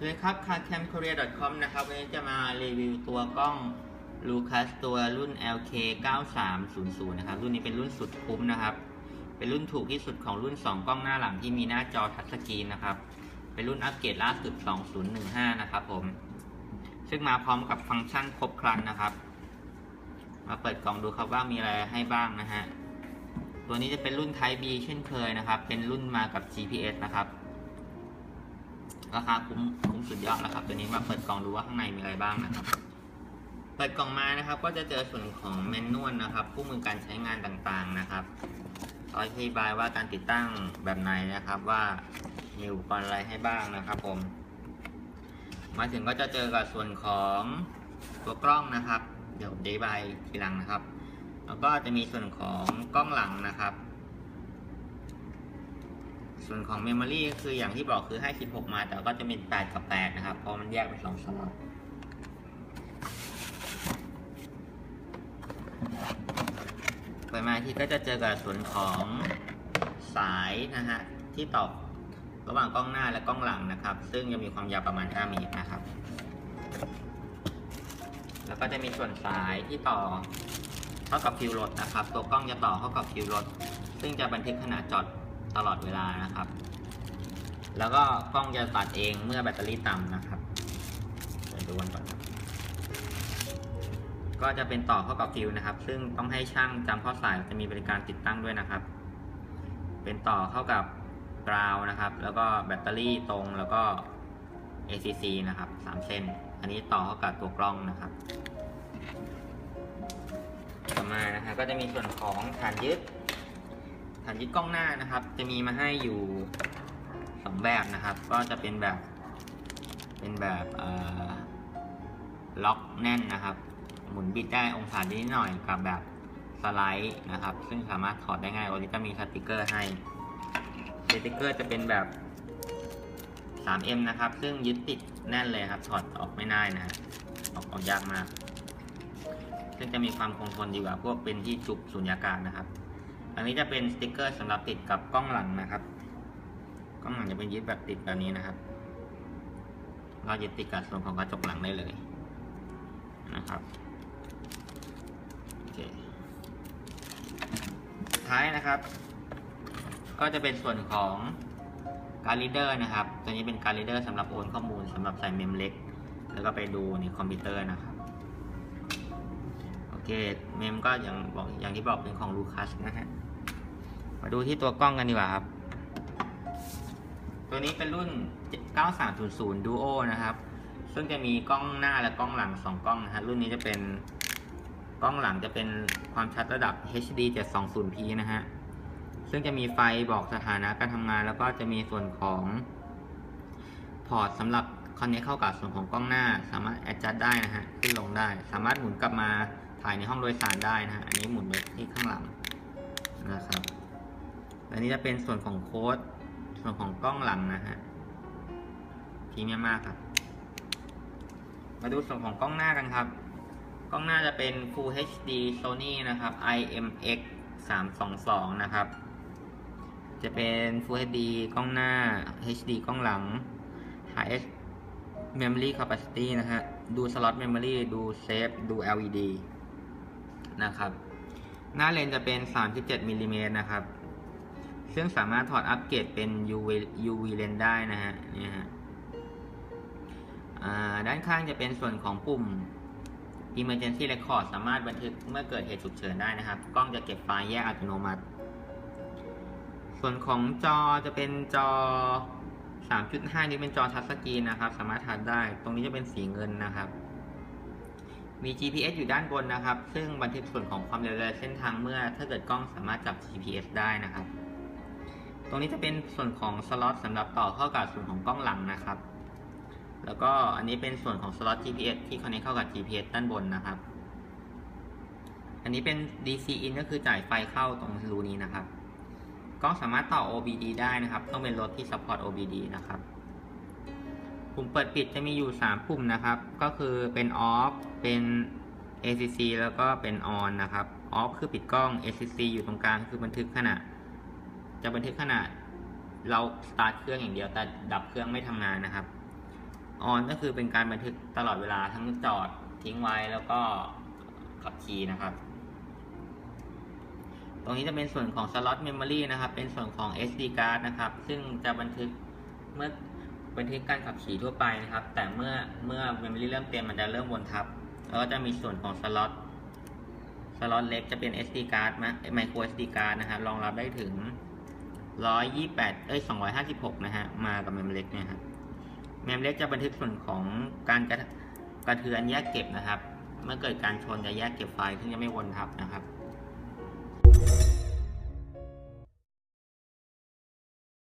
สวัสดีครับ carcamkorea.com นะครับ วันนี้จะมารีวิวตัวกล้อง Lucas ตัวรุ่น LK 9300นะครับ รุ่นนี้เป็นรุ่นสุดคุ้มนะครับ เป็นรุ่นถูกที่สุดของรุ่น 2 กล้องหน้าหลังที่มีหน้าจอทัชสกรีนนะครับ เป็นรุ่นอัปเกรดล่าสุด 2015 นะครับผม ซึ่งมาพร้อมกับฟังก์ชันครบครันนะครับ มาเปิดกล่องดูครับว่ามีอะไรให้บ้างนะฮะ ตัวนี้จะเป็นรุ่น Type B เช่นเคยนะครับ เป็นรุ่นมากับ GPS นะครับ ราคาคุ้มคุ้มสุดยอดแล้วครับตัวนี้มาเปิดกล่องดูว่าข้างในมีอะไรบ้างนะครับ เปิดกล่องมานะครับ ก็จะเจอส่วนของแมนนวลนะครับคู่มือการใช้งานต่างๆนะครับอธิบายว่าการติดตั้งแบบไหนนะครับว่ามีอุปกรณ์อะไรให้บ้างนะครับผม มาถึงก็จะเจอกับส่วนของตัวกล้องนะครับ เดี๋ยวอธิบายทีหลังนะครับ แล้วก็จะมีส่วนของกล้องหลังนะครับ ส่วนของ Memory ก็คืออย่างที่บอกคือให้ 16 มาแต่ก็จะมี 8 กับ 8 นะครับ เพราะมันแยกเป็น2สล็อตไปมาที่ก็จะเจอกับส่วนของสายนะฮะ ที่ต่อระหว่างกล้องหน้าและกล้องหลังนะครับ ซึ่งจะมีความยาวประมาณ 5 เมตรนะครับ แล้วก็จะมีส่วนสายที่ต่อเข้ากับฟิวรถนะครับ ตัวกล้องจะต่อเข้ากับฟิวรถ ซึ่งจะบันทึกขณะจอด ตลอดเวลานะครับ แล้วก็กล้องจะตัดเองเมื่อแบตเตอรี่ต่ำนะครับเดี๋ยวดูกันก่อนครับก็จะเป็นต่อเข้ากับฟิวนะครับ ซึ่งต้องให้ช่างจำข้อสายจะมีบริการติดตั้งด้วยนะครับ เป็นต่อเข้ากับกราวนะครับ แล้วก็แบตเตอรี่ตรงแล้วก็ ACC นะครับสามเส้น อันนี้ต่อเข้ากับตัวกล้องนะครับ ต่อมานะครับก็จะมีส่วนของฐานยึด นยึดกล้องหน้านะครับ จะมีมาให้อยู่สองแบบนะครับ ก็จะเป็นแบบ เป็นแบบล็อกแน่นนะครับ หมุนบิดได้องศานิดหน่อยกับแบบสไลด์นะครับ ซึ่งสามารถถอดได้ง่ายวันนี้จะมีสติกเกอร์ให้สติกเกอร์จะเป็นแบบ 3M นะครับ ซึ่งยึดติดแน่นเลยครับ ถอดออกไม่ได้นะฮะออกออกยากมาก ซึ่งจะมีความคงทนดีกว่าพวกเป็นที่จุกสุญญากาศนะครับ อันนี้จะเป็นสติกเกอร์สำหรับติดกับกล้องหลังนะครับ กล้องหลังจะเป็นยึดแบบติดแบบนี้นะครับ เรายึดติดกับส่วนของกระจกหลังได้เลยนะครับโอเคท้ายนะครับ ก็จะเป็นส่วนของการ์ดรีเดอร์นะครับ ตัวนี้เป็นการ์ดรีเดอร์สำหรับโอนข้อมูลสำหรับใส่เมมเล็ก แล้วก็ไปดูในคอมพิวเตอร์นะครับโอเคเมมก็อย่างบอกอย่างที่บอกเป็นของลูคัสนะฮะ มาดูที่ตัวกล้องกันดีกว่าครับ ตัวนี้เป็นรุ่น 9300 Duo นะครับ ซึ่งจะมีกล้องหน้าและกล้องหลัง 2 กล้องนะฮะ รุ่นนี้จะเป็นกล้องหลังจะเป็นความชัดระดับ HD 720p นะฮะ ซึ่งจะมีไฟบอกสถานะการทำงาน แล้วก็จะมีส่วนของพอร์ตสำหรับคอนเนคเข้ากับส่วนของกล้องหน้า สามารถแอดจัดได้นะฮะ ขึ้นลงได้ สามารถหมุนกลับมาถ่ายในห้องโดยสารได้นะฮะ อันนี้หมุนไปที่ข้างหลังนะครับ อันนี้จะเป็นส่วนของโค้ด ส่วนของกล้องหลังนะฮะพรีเมียมมากครับ มาดูส่วนของกล้องหน้ากันครับ กล้องหน้าจะเป็น Full HD Sony นะครับ IMX 322 นะครับ จะเป็น Full HD กล้องหน้า HD กล้องหลัง High Memory Capacity นะฮะ ดูสล็อต Memory ดูเซฟ ดู LED นะครับ หน้าเลนจะเป็น 37มิลลิเมตรนะครับ ซึ่งสามารถถอดอัปเกรดเป็น UV UV lens ได้นะฮะนี่ฮะด้านข้างจะเป็นส่วนของปุ่ม Emergency Record สามารถบันทึกเมื่อเกิดเหตุฉุกเฉินได้นะครับ กล้องจะเก็บไฟล์แยกอัตโนมัติ ส่วนของจอจะเป็นจอ 3.5 นี้เป็นจอทัชสกรีนนะครับ สามารถทัดได้ ตรงนี้จะเป็นสีเงินนะครับ มี GPS อยู่ด้านบนนะครับ ซึ่งบันทึกส่วนของความเร็วและเส้นทางเมื่อ ถ้าเกิดกล้องสามารถจับ GPS ได้นะครับ ตรงนี้จะเป็นส่วนของสล็อตสำหรับต่อเข้ากับส่วนของกล้องหลังนะครับ แล้วก็อันนี้เป็นส่วนของสล็อต GPS ที่คอนเนคเข้ากับ GPS ด้านบนนะครับ อันนี้เป็น DC in ก็คือจ่ายไฟเข้าตรงรูนี้นะครับ กล้องสามารถต่อ OBD ได้นะครับ ต้องเป็นรถที่ support OBD นะครับปุ่มเปิดปิดจะมีอยู่ 3 ปุ่มนะครับ ก็คือเป็น off เป็น ACC แล้วก็เป็น on นะครับ off คือปิดกล้อง ACC อยู่ตรงกลางคือบันทึกขณะ จะบันทึกขณะเราสตาร์ทเครื่องอย่างเดียวแต่ดับเครื่องไม่ทำงานนะครับ on ก็คือเป็นการบันทึกตลอดเวลาทั้งจอดทิ้งไว้แล้วก็ขับขี่นะครับ ตรงนี้จะเป็นส่วนของ slot memory นะครับ เป็นส่วนของ SD card นะครับ ซึ่งจะบันทึกเมื่อบันทึกการขับขี่ทั่วไปนะครับ แต่เมื่อเมื่อ memory เริ่มเต็มมันจะเริ่มวนทับ แล้วก็จะมีส่วนของ slot สล็อตเล็กจะเป็น SD card นะ micro SD card นะฮะรองรับได้ถึง 128เอ้ย256นะฮะ มากับเมมเล็กเนี่ยครับเมมเล็กจะบันทึกส่วนของการกระกระเทือนแยกเก็บนะครับ เมื่อเกิดการชนจะแยกเก็บไฟล์ซึ่งจะไม่วนทับนะครับ